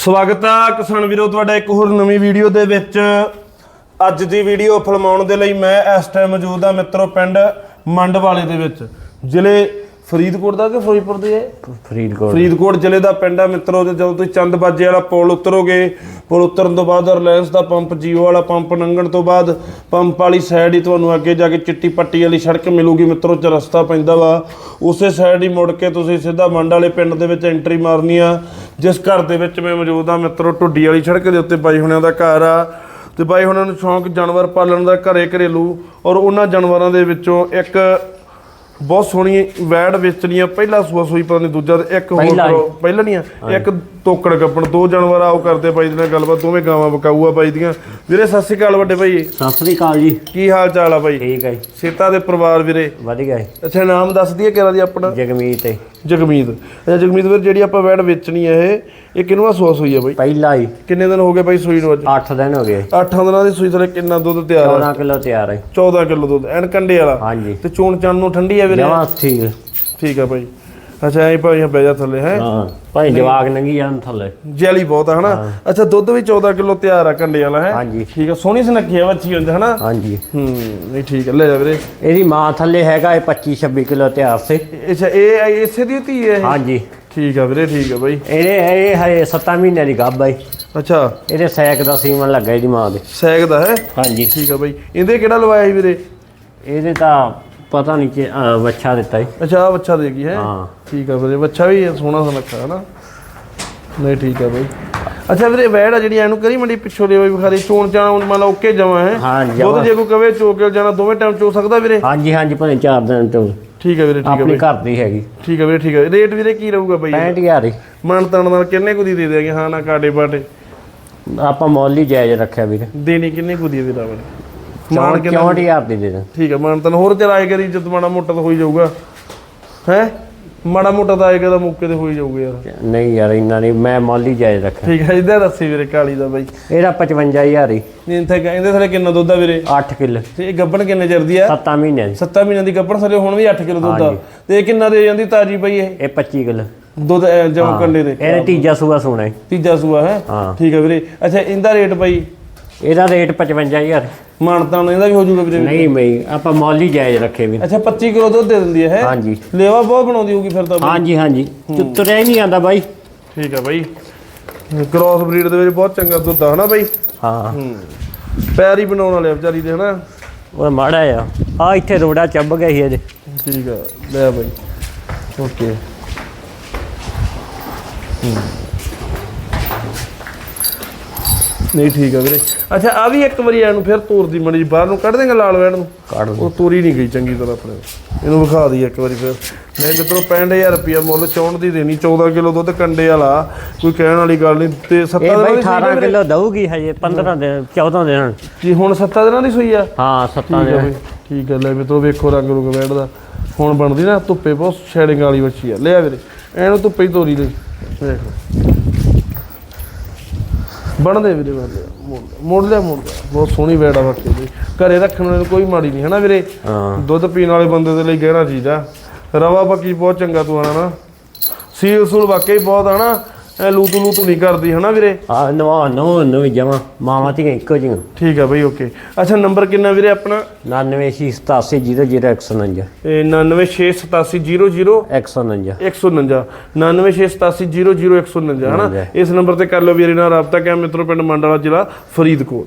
ਸਵਾਗਤ ਆ ਕਿਸਾਨ ਵੀਰੋ, ਤੁਹਾਡਾ ਇੱਕ ਹੋਰ ਨਵੀਂ ਵੀਡੀਓ ਦੇ ਵਿੱਚ। ਅੱਜ ਦੀ ਵੀਡੀਓ ਫਿਲਮਾਉਣ ਦੇ ਲਈ ਮੈਂ ਇਸ ਟਾਈਮ ਮੌਜੂਦ ਹਾਂ ਮਿੱਤਰੋ ਪਿੰਡ ਮੰਡਵਾਲੇ ਦੇ ਵਿੱਚ। ਜ਼ਿਲ੍ਹੇ ਫਰੀਦਕੋਟ ਦਾ ਕਿ ਫਿਰੋਜ਼ਪੁਰ ਦੇ ਹੈ ਫਰੀਦਕੋਟ। ਫਰੀਦਕੋਟ ਜ਼ਿਲ੍ਹੇ ਦਾ ਪਿੰਡ ਹੈ ਮਿੱਤਰੋ ਤੇ ਜਦੋਂ ਤੁਸੀਂ ਚੰਦਬਾਜੇ ਵਾਲਾ ਪੁਲ ਉਤਰੋਗੇ ਪੁਲ ਉਤਰਨ ਤੋਂ ਬਾਅਦ ਰਿਲਾਇੰਸ ਦਾ ਪੰਪ ਜੀਓ ਵਾਲਾ ਪੰਪ ਲੰਘਣ ਤੋਂ ਬਾਅਦ ਪੰਪ ਵਾਲੀ ਸਾਈਡ ਹੀ ਤੁਹਾਨੂੰ ਅੱਗੇ ਜਾ ਕੇ ਚਿੱਟੀ ਪੱਟੀ ਵਾਲੀ ਸੜਕ ਮਿਲੂਗੀ ਮਿੱਤਰੋ ਚ ਰਸਤਾ ਪੈਂਦਾ ਵਾ। ਉਸੇ ਸਾਈਡ ਹੀ ਮੁੜ ਕੇ ਤੁਸੀਂ ਸਿੱਧਾ ਮੰਡ ਵਾਲੇ ਪਿੰਡ ਦੇ ਵਿੱਚ ਐਂਟਰੀ ਮਾਰਨੀ ਆ। ਜਿਸ ਘਰ ਦੇ ਵਿੱਚ ਮੈਂ ਮੌਜੂਦ ਆ ਮਿੱਤਰੋ ਢੁੱਡੀ ਵਾਲੀ ਸੜਕ ਦੇ ਉੱਤੇ ਬਾਈ ਹੁਣਿਆਂ ਦਾ ਘਰ ਆ। ਤੇ ਬਾਈ ਹੁਣਾਂ ਨੂੰ ਸ਼ੌਂਕ ਜਾਨਵਰ ਪਾਲਣ ਦਾ ਘਰੇ ਘਰੇਲੂ ਔਰ ਉਹਨਾਂ ਜਾਨਵਰਾਂ ਦੇ ਵਿੱਚੋਂ ਇੱਕ ਬਹੁਤ ਸੋਹਣੀ ਵੈੜ ਵੇਚਣੀ ਆ ਪਹਿਲਾ ਸੂਆ ਸੂਈ ਪਤਾ ਨਹੀਂ ਦੂਜਾ ਤੇ ਇੱਕ ਹੋਰ ਪਹਿਲਾ ਹੀ। ਕਰੋ ਪਹਿਲਾਂ ਨਹੀਂ ਆ ਇੱਕ ਤੋਕੜ ਗੱਪਣ ਦੋ ਜਾਨਵਰ ਆਓ ਕਰਦੇ ਬਾਈ ਦੇ ਨਾਲ ਗੱਲਬਾਤ ਦੋਵੇਂ ਗਾਵਾਂ ਬਕਾਊ ਆ ਬਾਈ ਦੀਆਂ। ਵੀਰੇ ਸਤਿ ਸ਼੍ਰੀ ਅਕਾਲ ਵੱਡੇ ਭਾਈ ਸਤਿ ਸ੍ਰੀ ਅਕਾਲ ਜੀ। ਕੀ ਹਾਲ ਚਾਲ ਆ ਬਾਈ? ਠੀਕ ਹੈ ਜੀ। ਸੇਤਾ ਦੇ ਪਰਿਵਾਰ ਵੀਰੇ। ਵਧੀਆ ਜੀ। ਅੱਛਾ ਨਾਮ ਦੱਸ ਦਈਏ ਕਿਹੜਾ ਦੀ ਆਪਣਾ? ਜਗਮੀਤ ਹੈ ਜਗਮੀਤ। ਅੱਛਾ ਜਗਮੀਤ ਵੀਰ ਜਿਹੜੀ ਆਪਾਂ ਵੈੜ ਵੇਚਣੀ ਆ ਇਹ ਇਹ ਕਿੰਨਵਾ ਸੂਆ ਸੂਈ ਆ ਬਾਈ। ਪਹਿਲਾ ਹੀ। ਕਿੰਨੇ ਦਿਨ ਹੋ ਗਏ ਬਾਈ ਸੂਈ ਨੂੰ ਅੱਜ? 8 ਦਿਨ ਹੋ ਗਏ। 8 ਦਿਨਾਂ ਦੀ ਸੂਈ ਥਲੇ ਕਿੰਨਾ ਦੁੱਧ ਤਿਆਰ ਆ? 14 ਕਿਲੋ ਤਿਆਰ ਹੈ 14 ਕਿਲੋ ਦੁੱਧ ਐਨ ਕੰਡੇ ਵਾਲਾ। ਹਾਂਜੀ। ਤੇ ਚੋਣ ਚਣ ਨੂੰ ਠੰਡੀ ਆ ਵੀਰੇ? ਜਮਾ ਠੀਕ ਹੈ। ਠੀਕ ਆ ਭਾਈ ਅੱਛਾ ਐਂ ਭਾਈ ਬਹਿ ਜਾ ਥੱਲੇ ਹੈ? ਹਾਂ ਭਾਈ ਜਵਾਗ ਨੰਗੀ ਜਾਣ ਥੱਲੇ। ਜੈਲੀ ਬਹੁਤ ਆ ਹਨਾ? ਅੱਛਾ ਦੁੱਧ ਵੀ 14 ਕਿਲੋ ਤਿਆਰ ਆ ਕੰਡੇ ਵਾਲਾ ਹੈ? ਹਾਂਜੀ। ਠੀਕ ਆ ਸੋਹਣੀ ਸੁਨੱਖੀ ਆ ਵੱਛੀ ਹੁੰਦੀ ਹਨਾ? ਹਾਂਜੀ। ਹੂੰ ਨਹੀਂ ਠੀਕ ਆ ਲੈ ਜਾ ਵੀਰੇ। ਇਹਦੀ ਮਾਂ ਥੱਲੇ ਹੈਗਾ ਇਹ 25 26 ਕਿਲੋ ਤਿਆਰ ਸੇ। ਅੱਛਾ ਇਹ ਇਸੇ ਦੀ ਧੀ ਹੈ ਹਾਂਜੀ। ਠੀਕ ਆ ਵੀਰੇ ਠੀਕ ਆ ਬਾਈ। ਇਹਦੇ ਇਹ ਹੈ 7 ਮਹੀਨਿਆਂ ਦੀ ਗੱਭ ਹੈ ਅੱਛਾ। ਇਹਦੇ ਸੈਕ ਦਾ ਸੀਮਨ ਲੱਗਾ ਇਹਦੀ ਮਾਂ ਦੇ। ਸੈਗ ਦਾ ਹੈ? ਹਾਂਜੀ। ਠੀਕ ਆ ਬਾਈ। ਇਹਦੇ ਕਿਹੜਾ ਲਵਾਇਆ ਸੀ ਵੀਰੇ? ਇਹਦੇ ਤਾਂ ਪਤਾ ਨਹੀਂ ਕਿ ਵੱਛਾ ਦਿੱਤਾ ਹੈ ਅੱਛਾ ਆ ਬੱਚਾ ਦੇ ਗਈ ਹੈ। ਹਾਂ। ਠੀਕ ਆ ਵੀਰੇ ਬੱਚਾ ਵੀ ਸੋਹਣਾ ਸੁਨੱਖਾ ਹਨਾ? ਨਹੀਂ ਠੀਕ ਆ ਬਾਈ। ਅੱਛਾ ਵੀਰੇ ਵੈੜ ਆ ਜਿਹੜੀ ਇਹਨੂੰ ਕਰੀ ਮੰਡੀ ਪਿੱਛੋਂ ਦੇ ਬਾਈ ਵਿਖਾਰੀ ਚੋਣ ਚਾਣ ਮੰਨ ਲਾ ਓਕੇ ਜਮਾ ਹੈ? ਹਾਂ, ਦੁੱਧ। ਜੇ ਕੋਈ ਕਵੇ ਚੋ ਕੇ ਜਾਣਾ ਦੋਵੇਂ ਟਾਈਮ ਚੋ ਸਕਦਾ ਵੀਰੇ? ਹਾਂਜੀ ਹਾਂਜੀ ਭਾਵੇਂ 4 ਦਿਨ ਤੋਂ ਠੀਕ ਆ ਵੀਰੇ ਠੀਕ ਆ ਆਪਣੀ ਬਾਈ। ਘਰ ਦੀ ਹੈਗੀ। ਠੀਕ ਆ ਵੀਰੇ ਠੀਕ ਆ। ਰੇਟ ਵੀਰੇ ਕੀ ਰਹੂਗਾ ਬਾਈ? 65000 ਦੀ ਮਨ ਤਣ ਨਾਲ ਕਿੰਨੇ ਕੁ ਦੀ ਦੇ ਦੇਗੇ ਹਾਂ ਨਾ ਕਾਟੇ ਬਾਟੇ ਆਪਾਂ ਮੁੱਲ ਹੀ ਜਾਇਜ਼ ਰੱਖਿਆ ਵੀਰੇ। ਦੇਣੀ ਕਿੰਨੇ ਕੁ ਦੀ ਆ ਵੀਰਾ ਵੀਰੇ? ਮਾਨ ਚੌਂਹਠ ਹਜ਼ਾਰ ਦੀ ਦੇ ਠੀਕ ਆ ਮਨ ਤਨ ਹੋਰ ਚਲਾਏ ਕਰੀ ਜਦ ਮਾੜਾ ਮੋਟਾ ਤਾਂ ਹੋਈ ਜਾਊਗਾ। ਹੈ? ਮਾੜਾ ਮੋਟਾ ਤਾਂ ਆਏਗਾ ਤਾਂ ਮੌਕੇ ਤੇ ਹੋਈ ਜਾਊਗਾ ਯਾਰ। ਨਹੀਂ ਯਾਰ ਇੰਨਾ ਨਹੀਂ ਮੈਂ ਮੁੱਲ ਹੀ ਜਾਇਜ਼ ਰੱਖਿਆ। ਠੀਕ ਹੈ ਇਹਦਾ ਦੱਸੀ ਵੀਰੇ ਕਾਲੀ ਦਾ ਬਾਈ। ਇਹਦਾ 55000 ਹੀ। ਨਹੀਂ ਇੱਥੇ ਇਹਦੇ ਥਲੇ ਕਿੰਨਾ ਦੁੱਧ ਆ ਵੀਰੇ? 8 ਕਿਲੋ। ਤੇ ਇਹ ਗੱਬਣ ਕਿੰਨੇ ਚਿਰ ਦੀ ਆ? 7 ਮਹੀਨਿਆਂ ਦੀ। 7 ਮਹੀਨਿਆਂ ਦੀ ਗੱਬਣ ਥਲੇ ਹੁਣ ਵੀ 8 ਕਿਲੋ ਦੁੱਧ ਆ। ਤੇ ਇਹ ਕਿੰਨਾ ਦੇ ਜਾਂਦੀ ਤਾਜੀ ਪਈ ਇਹ? ਇਹ 25 ਕਿਲੋ। ਦੁੱਧ ਜਮ ਕੰਡੇ ਦੇ ਇਹਨੇ ਤੀਜਾ ਸੂਆ ਸੋਣਾ ਹੈ। ਤੀਜਾ ਸੂਆ ਹੈ? ਹਾਂ। ਠੀਕ ਹੈ ਵੀਰੇ। ਅੱਛਾ ਇਹਦਾ ਰੇਟ ਬਾਈ? ਇਹਦਾ ਰੇਟ 55000 ਮਾਨਤਾ ਇਹਦਾ ਵੀ ਹੋ ਜਾਊਗਾ ਵੀਰੇ। ਨਹੀਂ ਬਈ ਆਪਾਂ ਮੁੱਲ ਹੀ ਜਾਇਜ਼ ਰੱਖੇ ਵੀਰ ਅੱਛਾ 25 ਕਿਲੋ ਦੁੱਧ ਦੇ ਦਿੰਦੀ ਹੈ ਹਾਂਜੀ। ਲੇਵਾ ਬਹੁਤ ਬਣਾਉਂਦੀ ਹੋਊਗੀ ਫਿਰ ਤਾਂ। ਹਾਂਜੀ ਹਾਂਜੀ। ਤੁਰਿਆ ਹੀ ਨਹੀਂ ਆਂਦਾ ਬਾਈ। ਠੀਕ ਹੈ ਬਾਈ। ਕ੍ਰਾਸ ਬਰੀਡ ਦੇ ਵਿੱਚ ਬਹੁਤ ਚੰਗਾ ਦੁੱਧ ਆ ਹਨਾ ਬਾਈ? ਹਾਂ। ਹੂੰ। ਪੈਰ ਹੀ ਬਣਾਉਣ ਵਾਲੇ ਆ ਵਿਚਾਰੀ ਦੇ ਹਨਾ? ਉਹ ਮਾੜਾ ਆ। ਆ ਇੱਥੇ ਰੋੜਾ ਚੱਬ ਗਿਆ ਸੀ ਇਹਦੇ ਠੀਕ ਆ ਲੈ ਬਾਈ। ਓਕੇ। ਨਹੀਂ ਠੀਕ ਆ ਵੀਰੇ। ਅੱਛਾ ਆ ਵੀ ਇੱਕ ਵਾਰੀ ਇਹਨੂੰ ਫਿਰ ਤੋਰ ਦੀ ਮੜੀ ਬਾਹਰ ਨੂੰ ਕੱਢ ਦੇਂਗੇ ਲਾਲ ਵੈਣ ਨੂੰ? ਕੱਢ ਲਓ। ਉਹ ਤੋਰੀ ਨਹੀਂ ਗਈ ਚੰਗੀ ਤਰ੍ਹਾਂ ਆਪਣੇ ਇਹਨੂੰ ਵਿਖਾ ਦਈ ਇੱਕ ਵਾਰੀ ਫਿਰ। ਨਹੀਂ ਮਿੱਤਰੋ 65000 ਰੁਪਿਆ ਮੁੱਲ ਚੌਣ ਦੀ ਦੇਣੀ 14 ਕਿਲੋ ਦੁੱਧ ਕੰਡੇ ਵਾਲਾ ਕੋਈ ਕਹਿਣ ਵਾਲੀ ਗੱਲ ਨਹੀਂ। ਤੇ 7 ਇਹ ਦਿਨਾਂ ਬਈ ਦੀ ਸੂਈ 18 ਆ ਵੀਰੇ? ਕਿਲੋ ਦਊਗੀ ਹਜੇ 15 ਦਿਨ 14 ਦਿਨ। ਜੀ ਹੁਣ 7 ਦਿਨਾਂ ਦੀ ਸੂਈ ਆ? ਹਾਂ 7 ਠੀਕ ਆ ਦਿਨ। ਠੀਕ ਆ। ਲੈ ਮਿੱਤਰੋ ਵੇਖੋ ਰੰਗ ਰੁੰਗ ਬੈਠਦਾ ਹੁਣ ਬਣਦੀ ਨਾ ਧੁੱਪੇ ਬਹੁਤ ਸ਼ੈਡਿੰਗ ਵਾਲੀ ਬੱਚੀ ਆ। ਲੈ ਆ ਵੀਰੇ ਐਨੂੰ ਧੁੱਪੇ ਹੀ ਤੋਰੀ ਲਈ। ਵੇਖ ਬਣਦੇ ਵੀਰੇ ਬਣਦੇ ਮੋੜ ਲਿਆ, ਮੋੜ ਲਿਆ ਬਹੁਤ ਸੋਹਣੀ ਵੈੜ ਆ ਬਾਕੀ ਦੀ। ਘਰੇ ਰੱਖਣ ਨੂੰ ਕੋਈ ਮਾੜੀ ਨਹੀਂ ਹਨਾ ਵੀਰੇ? ਹਾਂ। ਦੁੱਧ ਪੀਣ ਵਾਲੇ ਬੰਦੇ ਦੇ ਲਈ ਗਹਿਣਾ ਚੀਜ਼ ਆ ਰਵਾ ਬਾਕੀ ਬਹੁਤ ਚੰਗਾ ਤੂੰ ਹਨਾ ਨਾ। ਸੀਲ ਸੂਲ ਵਾਕਈ ਬਹੁਤ ਹਨਾ ਐ ਲੂਤੂ ਲੂਤੂ ਨਹੀਂ ਕਰਦੀ ਹਨਾ ਵੀਰੇ? ਆ ਨਵਾ ਨੋ ਨੋ ਜਮਾ ਮਾਵਾਂ ਧੀਆਂ ਇੱਕੋ ਜਿਹੀਆਂ। ਠੀਕ ਆ ਬਈ ਓਕੇ। ਅੱਛਾ ਨੰਬਰ ਕਿੰਨਾ ਵੀਰੇ ਆਪਣਾ? 9988000149 ਇਹ 968700 149 149 99687000149 ਹਨਾ। ਇਸ ਨੰਬਰ ਤੇ ਕਰ ਲਓ ਵੀਰੇ ਨਾਲ ਰਾਬਤਾ ਕਿਆ ਮਿੱਤਰੋ ਪਿੰਡ ਮੰਡਲਾ ਜ਼ਿਲ੍ਹਾ ਫਰੀਦਕੋਟ।